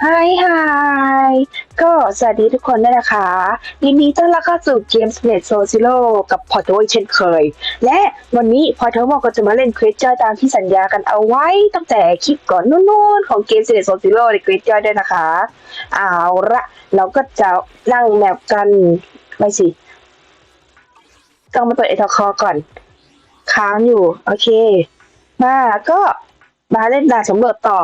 ไฮไฮก็สวัสดีทุกคนด้วยนะคะยินดีต้อนรับเข้าสู่เกมสเนตโซซิโลกับพอโตเช่นเคย และวันนี้พอโตบอกก็จะมาเล่นเควสจอยตามที่สัญญากันเอาไว้ตั้งแต่คลิปก่อนนู้นๆของเกมสเนตโซซิโลในเควสจอยด้วยนะคะเอาละเราก็จะนั่งแมปกันไม่สิ ต้องมาเปิดไอทอคอก่อน ค้างอยู่ โอเค มาก็มาเล่นด่านสำรวจต่อ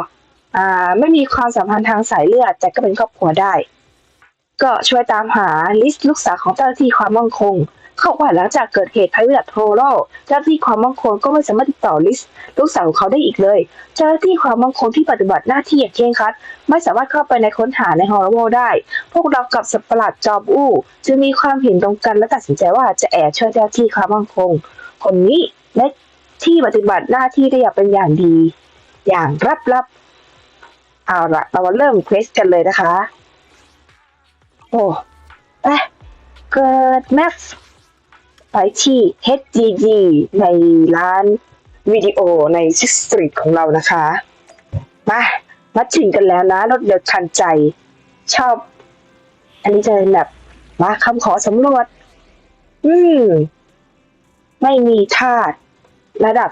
อ่าไม่มีความสัมพันธ์ทางสายเลือดแต่ก็เป็นครอบครัวได้ ก็ช่วยตามหาลิสต์ลูกสาวของเจ้าหน้าที่ความมั่นคง เขาว่าหลังจากเกิดเหตุภัยพิบัติโทรโลเจ้าหน้าที่ความมั่นคงก็ไม่สามารถติดต่อลิสต์ลูกสาวของเขาได้อีกเลย เจ้าหน้าที่ความมั่นคงที่ปฏิบัติหน้าที่อย่างเคร่งครัดไม่สามารถเข้าไปในค้นหาในฮอร์โมได้ พวกเรากับสัตว์ปหลาดจอมอู้จึงมีความเห็นตรงกันและตัดสินใจว่าจะแอบช่วยเจ้าหน้าที่ความมั่นคง คนนี้และที่ปฏิบัติหน้าที่ได้อย่างเป็นอย่างดี อย่างลับๆ เอาละเรามาเริ่มเควสกันเลยนะคะ โอ้ไปเกิดแม็กซ์ไปที่ HGG ในร้านวิดีโอในซิสตรีทของเรานะคะ มามาถึงกันแล้วนะ รถเร็วทันใจ ชอบ อันนี้จะเป็นแบบมาคำขอสำรวจ อืม ไม่มีธาตุระดับ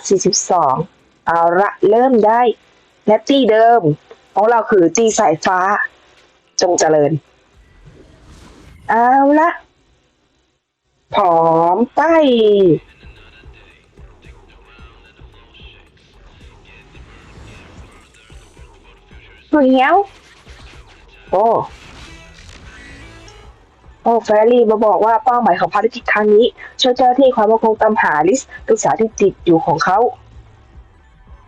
42 เอาละเริ่มได้และจี้เดิม ของเราคือจีสายฟ้า จงเจริญ เอาละผอมไปเหี้ยวโอ้โอ้แฟรี่มาบอกว่าเป้าหมายของภารกิจครั้งนี้ช่วยเจ้าหน้าที่ความมั่นคงตามหาลิสต์ลูกสาวที่ติดอยู่ของเขา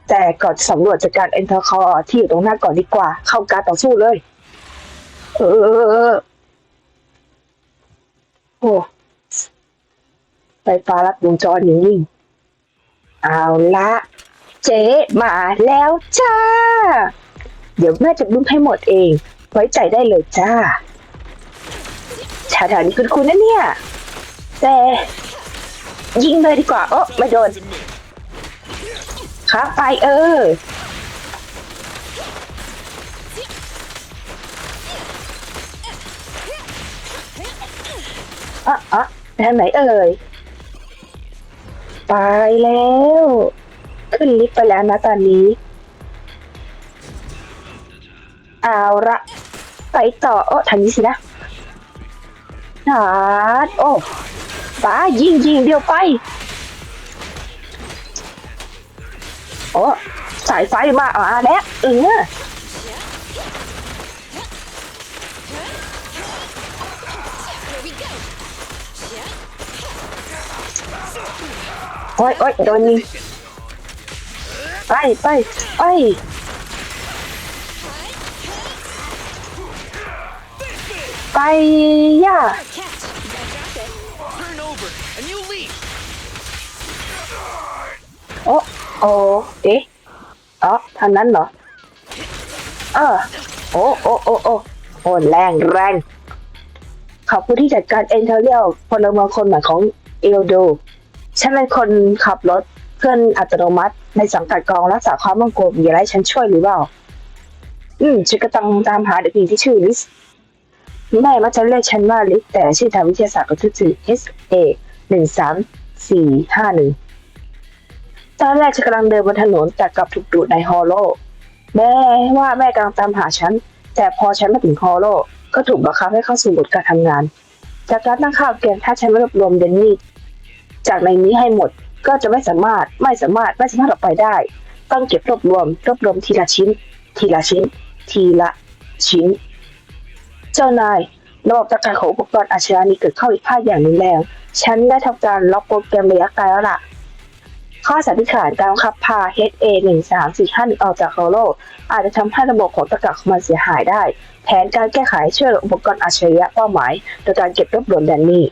แต่ก่อนสำรวจจัดการเอ็นเตอร์คอที่อยู่ตรงหน้าก่อนดีกว่า เข้าการต่อสู้เลย เออโอ้ไฟฟ้าลัดวงจรอย่างยิ่ง เอาละ เจ๊มาแล้วจ้า เดี๋ยวแม่จะบึ้มให้หมดเอง ไว้ใจได้เลยจ้าชาดานี่คุณคุณนะเนี่ย แต่ ยิงเลยดีกว่า โอ้ไม่โดน ครับไปเออ อะอะไปทางไหนเอ่ย ไปแล้ว ขึ้นลิฟต์ไปแล้วนะตอนนี้ เอาละไปต่อโอ้ทางนี้สินะหาดโอ้ป้ายิงยิงเดียวไป โอ้สายไฟมาอ่าแล้วเออโอ้ยโอ้ยโดนยิงไปไปไปไปย่า โอ้โอ้เอ๊ะอ๋อทางนั้นเหรอเออโอ้โอ้โอ้โอ้โอ้แรงแรงขอบคุณที่จัดการเอ็นเทเรียลพลเมืองคนใหม่ของเอลโดฉันเป็นคนขับรถเพื่อนอัตโนมัติในสังกัดกองรักษาความมั่นคงมีอะไรฉันช่วยหรือเปล่า อืมฉันก็ต้องตามหาเด็กหญิงที่ชื่อลิสแม่มักจะเรียกฉันว่าลิสแต่ชื่อทางวิทยาศาสตร์ก็คือ S A หนึ่งสามสี่ห้าหนึ่ง ตอนแรกฉันกำลังเดินบนถนนแต่กลับถูกดูดในฮอลโล แม่ว่าแม่กำลังตามหาฉัน แต่พอฉันมาถึงฮอลโล ก็ถูกบังคับให้เข้าสู่บทการทำงาน จากการตั้งค่าเกณฑ์ถ้าฉันไม่รวบรวมเดนนี่จากในนี้ให้หมดก็จะไม่สามารถไม่สามารถไม่สามารถออกไปได้ ต้องเก็บรวบรวมรวบรวมทีละชิ้น ทีละชิ้น ทีละชิ้น เจ้านายระบบจัดการของอุปกรณ์อาชญานี้เกิดเข้าอีกพลาดอย่างรุนแรง ฉันได้ทำการล็อกโปรแกรมระยะไกลแล้วล่ะ ข้อสันนิษฐานการบังคับพา HA 1 3 4 5 1ออกจากโฮโลอาจจะทำให้ระบบของตะกร้าของมันเสียหายได้ แผนการแก้ไขช่วยอุปกรณ์อัจฉริยะเป้าหมาย โดยการเก็บรวบรวมแดนนี่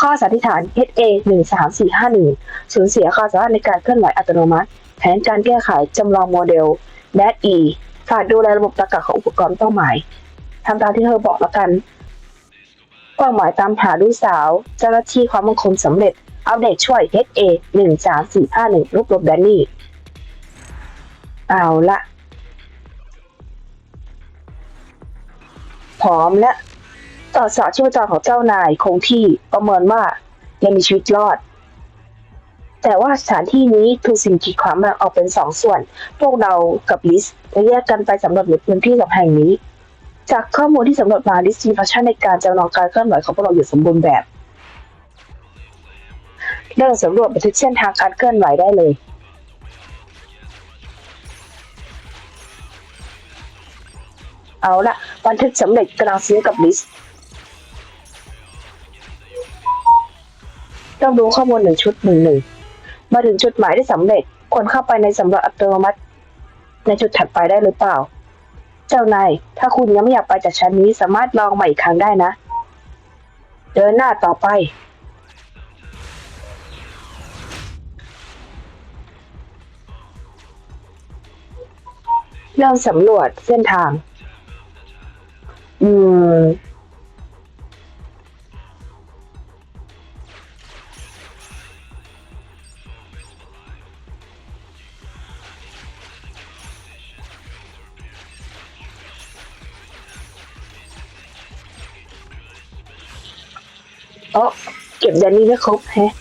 ข้อสันนิษฐาน HA 1 3 4 5 1สูญเสียความสามารถในการเคลื่อนไหวอัตโนมัติ แผนการแก้ไขจำลองโมเดล DAT E ฝากดูแลระบบตะกร้าของอุปกรณ์เป้าหมายทำตามที่เธอบอกแล้วกันเป้าหมายตามหาลูกสาว เจ้าหน้าที่ความมั่นคงสำเร็จ อัปเดตช่วย HA หนึ่งสามสี่ห้าหนึ่งรบแดนนี่ เอาละพร้อมและต่อสอชีพจรของเจ้านายคงที่ประเมินว่ายังมีชีวิตรอด แต่ว่าสถานที่นี้ถูกสิ่งกีดขวางแบ่งออกเป็นสองส่วน พวกเรากับลิสจะแยกกันไปสำรวจในพื้นที่สองแห่งนี้ จากข้อมูลที่สำรวจมาลิสมีฟังก์ชันในการจำลองการเคลื่อนไหวของพวกเราอยู่สมบูรณ์แบบ เริ่มสำรวจบันทึกเส้นทางการเคลื่อนไหวได้เลยเอาละบันทึกสำเร็จกำลังซื้อกับลิสต้องดูข้อมูลหนึ่งชุดหนึ่งหนึ่งมาถึงจุดหมายได้สำเร็จควรเข้าไปในสำรวจอัตโนมัติ ในจุดถัดไปได้หรือเปล่า เจ้านายถ้าคุณยังไม่อยากไปจากชั้นนี้สามารถลองใหม่อีกครั้งได้นะ เดินหน้าต่อไป เริ่มสำรวจเส้นทาง อืมโอ้เก็บแดนนี่ไม่ครบแฮะ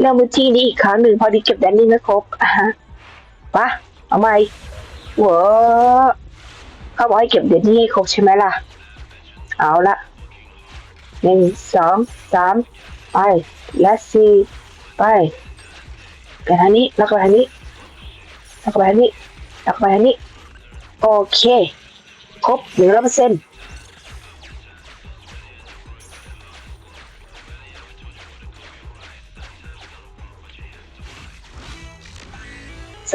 เริ่มวิธีนี้อีกครั้งหนึ่งพอดีเก็บแดนนี่ไม่ครบอะฮะปะเอาใหมเวอเขาบอกให้เก็บแดนนี่ให้ครบใช่ไหมล่ะ เอาละหนึ่งสองสามไปและสี่ไปไปทางนี้แล้วก็ไปทางนี้แล้วก็ไปทางนี้แล้วก็ไปทางนี้โอเค ครบหนึ่งร้อยเปอร์เซ็นต์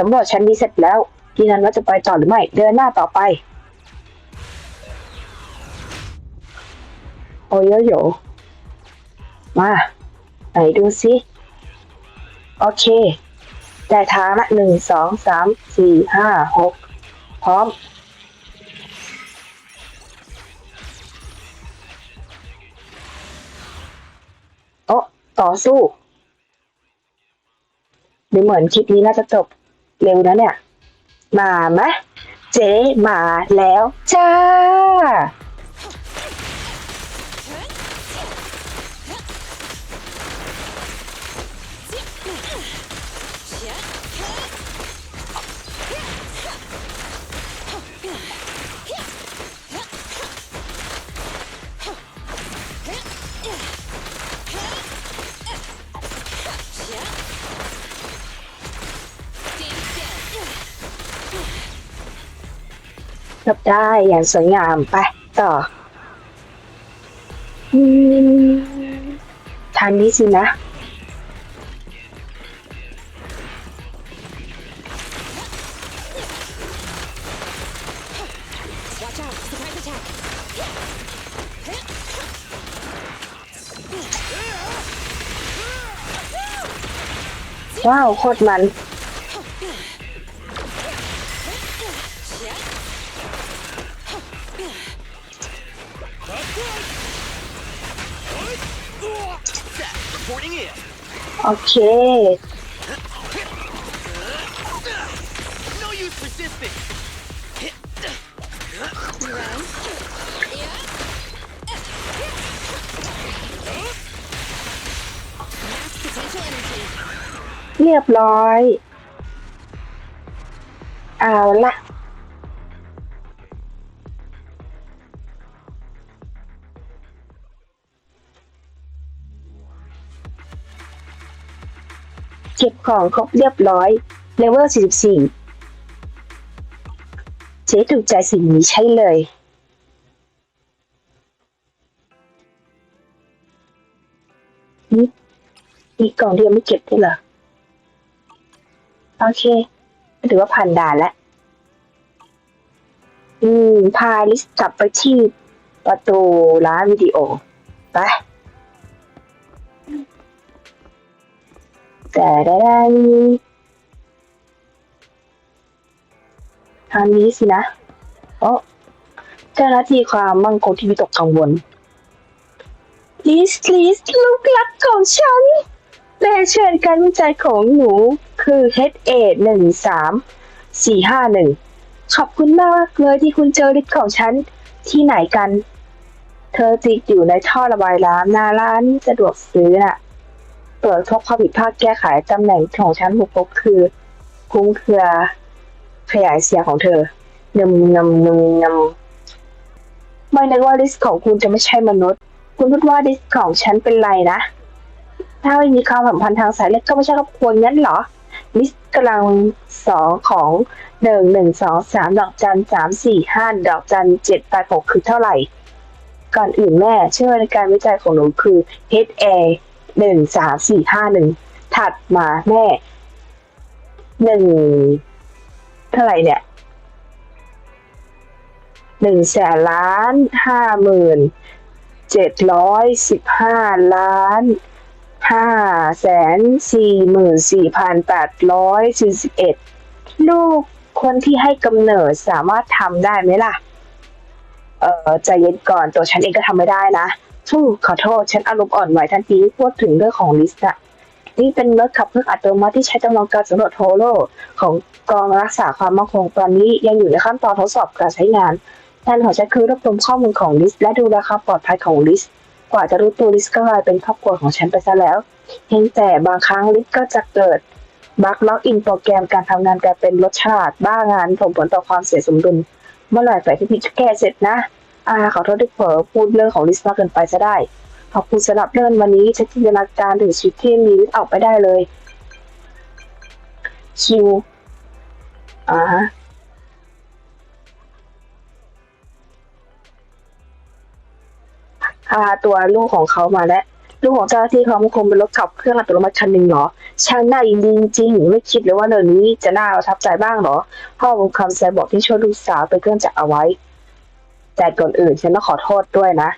สำรวจชั้นนี้เสร็จแล้วที่นั้นว่าจะไปต่อหรือไม่ เดินหน้าต่อไป โอโยโยมา ไหนดูสิโอเคแต่ทางละหนึ่งสองสามสี่ห้าหกพร้อม โอ้ต่อสู้ดูเหมือนคลิปนี้น่าจะจบ เร็วนะเนี่ย มาไหมเจ๊มาแล้วจ้า จบได้อย่างสวยงามไปต่อทางนี้สินะ ว้าว โคตรมัน โอเค เรียบร้อย เอาละ เก็บของครบเรียบร้อยเลเวล 44 เจ๊ถูกใจสิ่งนี้ใช่เลย นี่มีกล่องที่ยังไม่เก็บได้เหรอ โอเค ถือว่าผ่านด่านแล้ว อืม พาลิสกลับไปที่ประตูร้านวิดีโอ ไป แต่ได้ทางนี้สินะโอ้เจ้าหน้าที่ความมั่งคงที่วิตกกังวลลิสลิสลูกรักของฉันแม่เชิญการวิจัยของหนูคือ HA หนึ่งสามสี่ห้าหนึ่งขอบคุณมากเลยที่คุณเจอฤทธิ์ของฉัน ที่ไหนกัน เธอติดอยู่ในท่อระบายน้ำหน้าร้านสะดวกซื้อน่ะ ตรวจพบความผิดพลาดแก้ไขตำแหน่งของฉันถูกพบคือ คุ้มเครือขยายเสียงของเธอนำนำนำนำไม่นึกว่าลิสต์ของคุณจะไม่ใช่มนุษย์ คุณคิดว่าลิสต์ของฉันเป็นไรนะ ถ้าไม่มีความสัมพันธ์ทางสายเลือดก็ไม่ใช่ครอบครัวงั้นเหรอลิสต์กำลังสองของหนึ่งหนึ่งสองสามดอกจันสามสี่ห้าดอกจันเจ็ดแปดหกคือเท่าไหร่ ก่อนอื่นแม่เชื่อในการวิจัยของหนูคือ HA หนึ่งสามสี่ห้าหนึ่งถัดมาแม่หนึ่งเท่าไหร่เนี่ยหนึ่งแสนล้านห้าหมื่นเจ็ดร้อยสิบห้าล้านห้าแสนสี่หมื่นสี่พันแปดร้อยสี่สิบเอ็ดลูกคนที่ให้กำเนิดสามารถทำได้ไหมล่ะ เออใจเย็นก่อนตัวฉันเองก็ทำไม่ได้นะ ฟู้ขอโทษ ฉันอารมณ์อ่อนไหวทันทีที่พูดถึงเรื่องของลิสต์อะนี่เป็นรถขับเคลื่อนอัตโนมัติที่ใช้จำลองการสำรวจโฮโลของกองรักษาความมั่นคงตอนนี้ยังอยู่ในขั้นตอนทดสอบการใช้งานแทนของฉันคือรวบรวมข้อมูลของลิสต์และดูแลความปลอดภัยของลิสต์กว่าจะรู้ตัวลิสต์ก็กลายเป็นครอบครัวของฉันไปซะแล้วเพียงแต่บางครั้งลิสต์ก็จะเกิดบั๊กล็อกอินโปรแกรมการทำงานกลายเป็นรถฉลาดบ้างานส่งผลต่อความเสียสมดุล เมื่อไหร่ฝ่ายที่ผิดจะแก้เสร็จนะ อาขอโทษที่เผลอพูดเรื่องของลิสมากเกินไปซะได้ ขอบคุณสำหรับเรื่องวันนี้ฉันจินตนาการถึงชีวิตที่มีลิสออกไปได้เลย คิวอ่าฮะพาตัวลูกของเขามาแล้วลูกของเจ้าหน้าที่เขาคงเป็นรถขับเครื่องอัตโนมัติคันหนึ่งเหรอช่างน่ายินดีจริงไม่คิดเลยว่าเรื่องนี้จะน่าประทับใจบ้างเหรอ พ่อบุญคำแซบอกที่ช่วยลูกสาวไปเครื่องจักรเอาไว้ แต่ก่อนอื่นฉันต้องขอโทษด้วยนะ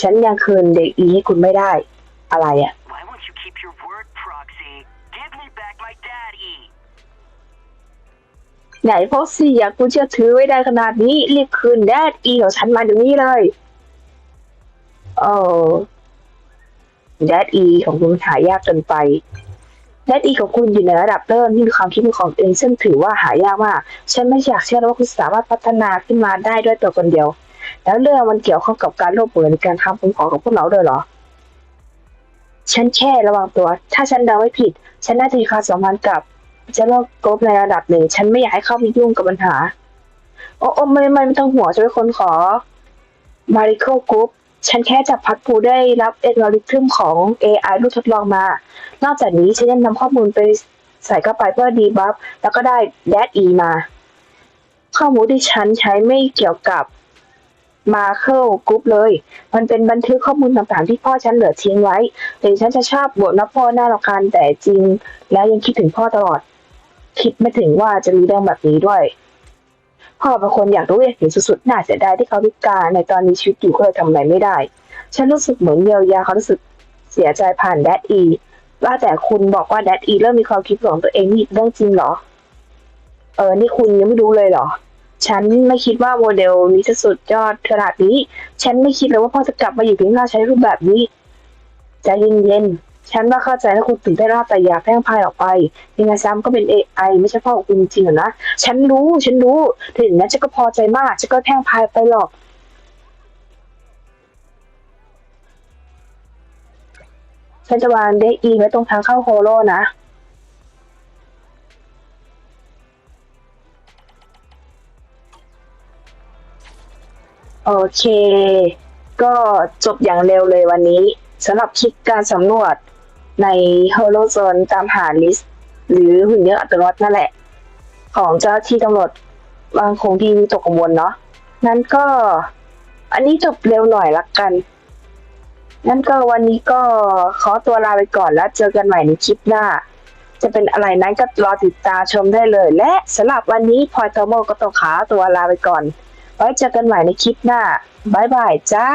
ฉันยังคืนเด็กอีให้คุณไม่ได้ อะไรอะ Why won't you keep your word, Proxy? Give me back my daddy. ไหนพกสิอยากคุณเชื่อถือไว้ได้ขนาดนี้รีบคืนแดดอีของฉันมาเดี๋ยวนี้เลย โอ้แดดอีของคุณหายากเกินไปแดดอีของคุณอยู่ในระดับเริ่มที่มีความคิดเป็นของตัวเองซึ่งถือว่าหายากมาก ฉันไม่อยากเชื่อเลยว่าคุณสามารถพัฒนาขึ้นมาได้ด้วยตัวคนเดียว แล้วเรื่องมันเกี่ยวข้องกับการรบรวมในการทำคุ้มครองของพวกเราด้วยเหรอ ฉันแค่ระวังตัว ถ้าฉันเดาไม่ผิด ฉันน่าจะมีความสัมพันธ์กับจะเลิกกบในระดับหนึ่ง ฉันไม่อยากให้เข้าไปยุ่งกับปัญหา โอ้โอ้ไม่ไม่ไม่ต้องห่วงฉันเป็นคนขอมาริโคกรุ๊ปฉันแค่จับพัดปูได้รับเอลกอริทึมของ AI รูปทดลองมา นอกจากนี้ฉันยังนำข้อมูลไปใส่เข้าไปเพื่อดีบัฟแล้วก็ได้แดดอีมา ข้อมูลที่ฉันใช้ไม่เกี่ยวกับ มาเคิลกรุ๊ปเลย มันเป็นบันทึกข้อมูลต่างๆที่พ่อฉันเหลือทิ้งไว้ถึงฉันจะชอบบ่นว่าพ่อน่ารำคาญแต่จริง แล้วยังคิดถึงพ่อตลอด คิดไม่ถึงว่าจะมีเรื่องแบบนี้ด้วย พ่อเป็นคนอยากรู้อยากเห็นสุดๆน่าเสียดายที่เขาพิการในตอนนี้ชีวิตอยู่ก็เลยทำอะไรไม่ได้ ฉันรู้สึกเหมือนเยียวยาเขารู้สึกเสียใจผ่านแดดอีว่าแต่คุณบอกว่าแดดอีเริ่มมีความคิดของตัวเองนี่เรื่องจริงเหรอ เออ นี่คุณยังไม่รู้เลยเหรอ ฉันไม่คิดว่าโมเดลนี้จะสุดยอดขนาดนี้ ฉันไม่คิดเลยว่าพ่อจะกลับมาอยู่เพียงหน้าใช้รูปแบบนี้ใจเย็นๆ ฉันว่าเข้าใจแล้วคุณถึงได้รอดแต่อย่าแพร่งพายออกไป ยังไงซ้ำก็เป็น AI ไม่ใช่พ่อของคุณจริงๆอนะ ฉันรู้ ฉันรู้ ถึงนั้นฉันก็พอใจมาก ฉันก็แพร่งพายไปหรอก ฉันจะวางเด็กอีไว้ตรงทางเข้าโฮโลนะ โอเค ก็จบอย่างเร็วเลยวันนี้สำหรับคลิปการสำรวจใน Holozone ตามหาลิสต์หรือหุ่นยนต์อัตโนมัตินั่นแหละ ของเจ้าที่ตำรวจบางคงที่ตกกังวลเนาะนั้นก็ อันนี้จบเร็วหน่อยละกันนั้นก็วันนี้ก็ขอตัวลาไปก่อนแล้วเจอกันใหม่ในคลิปหน้า จะเป็นอะไรนั้นก็รอติดตามชมได้เลย และสำหรับวันนี้พลอยโทโมก็ต้องขาตัวลาไปก่อน ไว้เจอกันใหม่ในคลิปหน้าบายบายจ้า